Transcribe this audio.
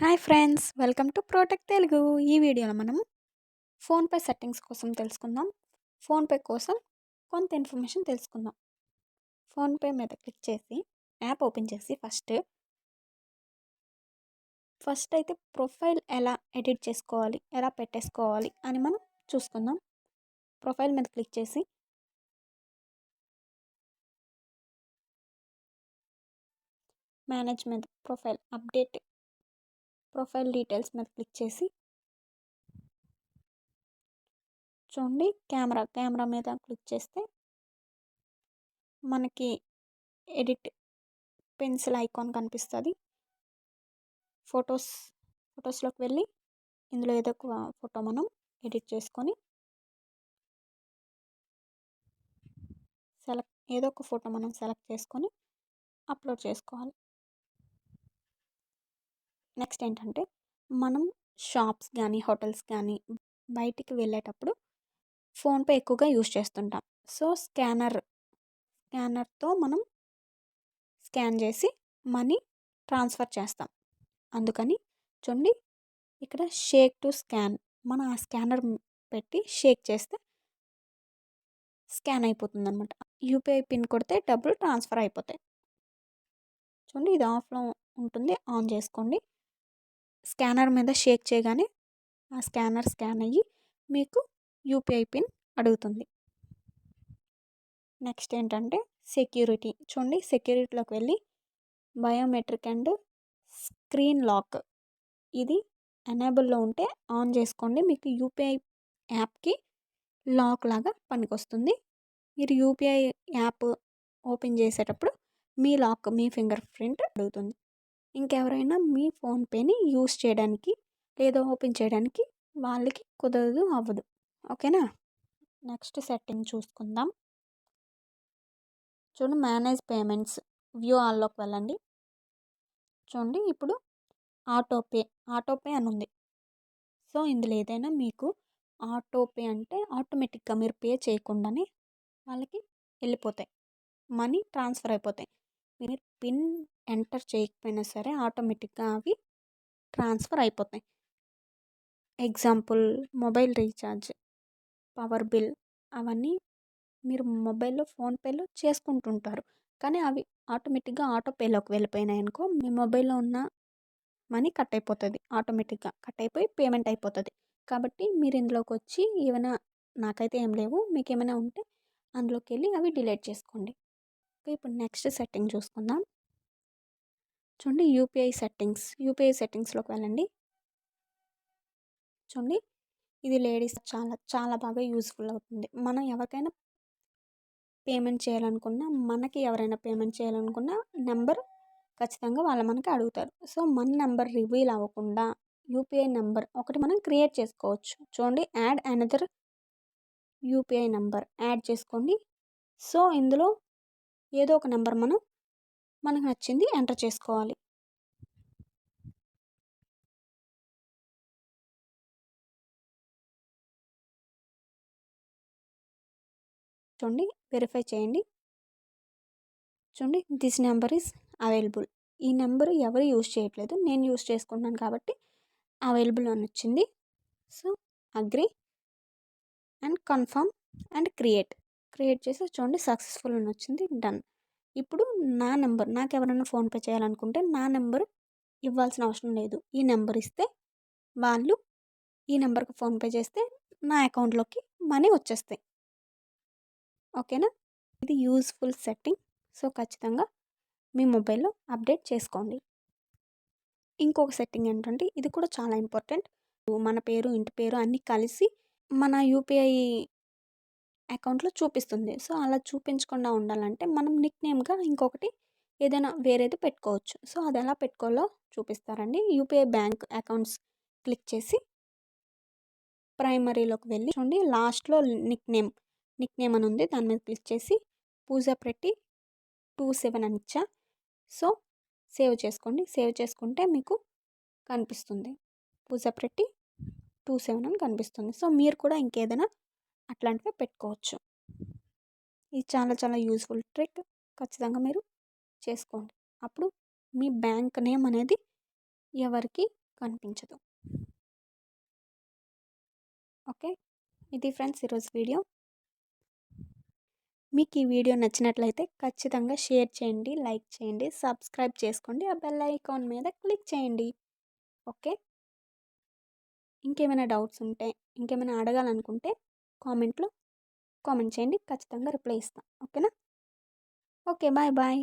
Hi friends! Welcome to protect Telugu. ఈ వీడియోలో మనం ఫోన్పే సెట్టింగ్స్ కోసం తెలుసుకుందాం. ఫోన్పే కోసం కొంత ఇన్ఫర్మేషన్ తెలుసుకుందాం. ఫోన్పే మీద క్లిక్ చేసి యాప్ ఓపెన్ చేసి ఫస్ట్ ఫస్ట్ అయితే ప్రొఫైల్ ఎలా ఎడిట్ చేసుకోవాలి ఎలా పెట్టేసుకోవాలి అని మనం చూసుకుందాం. ప్రొఫైల్ మీద క్లిక్ చేసి management profile update profile details మీద క్లిక్ చేసి చూడండి కెమెరా కెమెరా మీద క్లిక్ చేస్తే మనకి ఎడిట్ పెన్సిల్ ఐకాన్ కనిపిస్తుంది. ఫొటోస్ ఫొటోస్లోకి వెళ్ళి ఇందులో ఏదో ఒక ఫోటో మనం ఎడిట్ చేసుకొని సెలెక్ట్ ఏదో ఒక ఫోటో మనం సెలెక్ట్ చేసుకొని అప్లోడ్ చేసుకోవాలి. నెక్స్ట్ ఏంటంటే మనం షాప్స్ కానీ హోటల్స్ కానీ బయటికి వెళ్ళేటప్పుడు ఫోన్పే ఎక్కువగా యూజ్ చేస్తుంటాం. సో స్కానర్ స్కానర్తో మనం స్కాన్ చేసి మనీ ట్రాన్స్ఫర్ చేస్తాం. అందుకని చూడండి ఇక్కడ షేక్ టు స్కాన్ మనం ఆ స్కానర్ పెట్టి షేక్ చేస్తే స్కాన్ అయిపోతుంది అనమాట యూపీఐ పిన్ కొడితే డబ్బులు ట్రాన్స్ఫర్ అయిపోతాయి. చూడండి ఇది ఆఫ్లో ఉంటుంది ఆన్ చేసుకోండి. స్కానర్ మీద షేక్ చేయగానే ఆ స్కానర్ స్కాన్ అయ్యి మీకు యూపీఐ పిన్ అడుగుతుంది. నెక్స్ట్ ఏంటంటే సెక్యూరిటీ. చూడండి సెక్యూరిటీలోకి వెళ్ళి బయోమెట్రిక్ అండ్ స్క్రీన్ లాక్. ఇది ఎనేబుల్లో ఉంటే ఆన్ చేసుకోండి. మీకు యూపీఐ యాప్కి లాక్ లాగా పనికొస్తుంది. మీరు యూపీఐ యాప్ ఓపెన్ చేసేటప్పుడు మీ లాక్ మీ ఫింగర్ ప్రింట్ అడుగుతుంది. ఇంకెవరైనా మీ ఫోన్పేని యూస్ చేయడానికి లేదా ఓపెన్ చేయడానికి వాళ్ళకి కుదరదు అవ్వదు. ఓకేనా? నెక్స్ట్ సెట్టింగ్ చూసుకుందాం. చూడండి మేనేజ్ పేమెంట్స్ వ్యూ ఆల్లోకి వెళ్ళండి. చూడండి ఇప్పుడు ఆటోపే ఆటోపే అని ఉంది సో ఇందులో ఏదైనా మీకు ఆటోపే అంటే ఆటోమేటిక్గా మీరు పే చేయకుండానే వాళ్ళకి వెళ్ళిపోతాయి. మనీ ట్రాన్స్ఫర్ అయిపోతాయి. మీరు పిన్ ఎంటర్ చేయకపోయినా సరే ఆటోమేటిక్గా అవి ట్రాన్స్ఫర్ అయిపోతాయి. Example mobile recharge power bill అవన్నీ మీరు మొబైల్లో ఫోన్పేలో చేసుకుంటుంటారు. కానీ అవి ఆటోమేటిక్గా ఆటోపేలోకి వెళ్ళిపోయినాయి అనుకో మీ మొబైల్లో ఉన్న మనీ కట్ అయిపోతుంది. ఆటోమేటిక్గా కట్ అయిపోయి పేమెంట్ అయిపోతుంది. కాబట్టి మీరు ఇందులోకి వచ్చి ఏమైనా నాకైతే ఏం లేవు. మీకు ఏమైనా ఉంటే అందులోకి వెళ్ళి అవి డిలీట్ చేసుకోండి. ఇప్పుడు నెక్స్ట్ సెట్టింగ్ చూసుకుందాం. చూడండి యూపీఐ సెట్టింగ్స్ యూపీఐ సెట్టింగ్స్లోకి వెళ్ళండి. చూడండి ఇది లేడీస్ చాలా చాలా బాగా యూస్ఫుల్ అవుతుంది. మనం ఎవరికైనా పేమెంట్ చేయాలనుకున్నా మనకి ఎవరైనా పేమెంట్ చేయాలనుకున్నా నెంబర్ ఖచ్చితంగా వాళ్ళు మనకి అడుగుతారు. సో మన నెంబర్ రివీల్ అవ్వకుండా యూపీఐ నెంబర్ ఒకటి మనం క్రియేట్ చేసుకోవచ్చు. చూడండి add another UPI number add చేసుకోండి. సో ఇందులో ఏదో ఒక నెంబర్ మనం మనకు నచ్చింది ఎంటర్ చేసుకోవాలి. చూడండి వెరిఫై చేయండి. చూడండి దిస్ నెంబర్ ఈజ్ అవైలబుల్. ఈ నెంబర్ ఎవరు యూజ్ చేయట్లేదు నేను యూజ్ చేసుకుంటున్నాను కాబట్టి అవైలబుల్ అని వచ్చింది. So agree and confirm and create. Create చేసి చూడండి సక్సెస్ఫుల్ అని వచ్చింది డన్. ఇప్పుడు నా నెంబర్ నాకు ఎవరైనా ఫోన్పే చేయాలనుకుంటే నా నెంబర్ ఇవ్వాల్సిన అవసరం లేదు. ఈ నెంబర్ ఇస్తే వాళ్ళు ఈ నెంబర్కి ఫోన్పే చేస్తే నా అకౌంట్లోకి మనీ వచ్చేస్తాయి. ఓకేనా? ఇది యూస్ఫుల్ సెట్టింగ్. సో ఖచ్చితంగా మీ మొబైల్లో అప్డేట్ చేసుకోండి. ఇంకొక సెట్టింగ్ ఏంటంటే ఇది కూడా చాలా ఇంపార్టెంట్. మన పేరు ఇంటి పేరు అన్నీ కలిసి మన యూపీఐ అకౌంట్లో చూపిస్తుంది. సో అలా చూపించకుండా ఉండాలంటే మనం నిక్ నేమ్గా ఇంకొకటి ఏదైనా వేరేది పెట్టుకోవచ్చు. సో అది ఎలా పెట్టుకోవాలో చూపిస్తారండి. యూపీఐ బ్యాంక్ అకౌంట్స్ క్లిక్ చేసి ప్రైమరీలోకి వెళ్ళి చూడండి. లాస్ట్లో నిక్ నేమ్ నిక్ నేమ్ అని ఉంది. దాని మీద క్లిక్ చేసి పూజ పెట్టి టూ సెవెన్ అని ఇచ్చా. సో సేవ్ చేసుకోండి. సేవ్ చేసుకుంటే మీకు కనిపిస్తుంది. పూజ పెట్టి టూ సెవెన్ అని కనిపిస్తుంది. సో మీరు కూడా ఇంకేదైనా అట్లాంటివి పెట్టుకోవచ్చు. ఇది చాలా చాలా యూస్ఫుల్ ట్రిక్. ఖచ్చితంగా మీరు చేసుకోండి. అప్పుడు మీ బ్యాంక్ నేమ్ అనేది ఎవరికి కనిపించదు. ఓకే? ఇది ఫ్రెండ్స్ ఈరోజు వీడియో. మీకు ఈ వీడియో నచ్చినట్లయితే ఖచ్చితంగా షేర్ చేయండి లైక్ చేయండి సబ్స్క్రైబ్ చేసుకోండి ఆ బెల్ ఐకాన్ మీద క్లిక్ చేయండి. ఓకే? ఇంకేమైనా డౌట్స్ ఉంటే ఇంకేమైనా అడగాలనుకుంటే కామెంట్లో కామెంట్ చేయండి. ఖచ్చితంగా రిప్లై ఇస్తాను. ఓకేనా? Okay bye bye.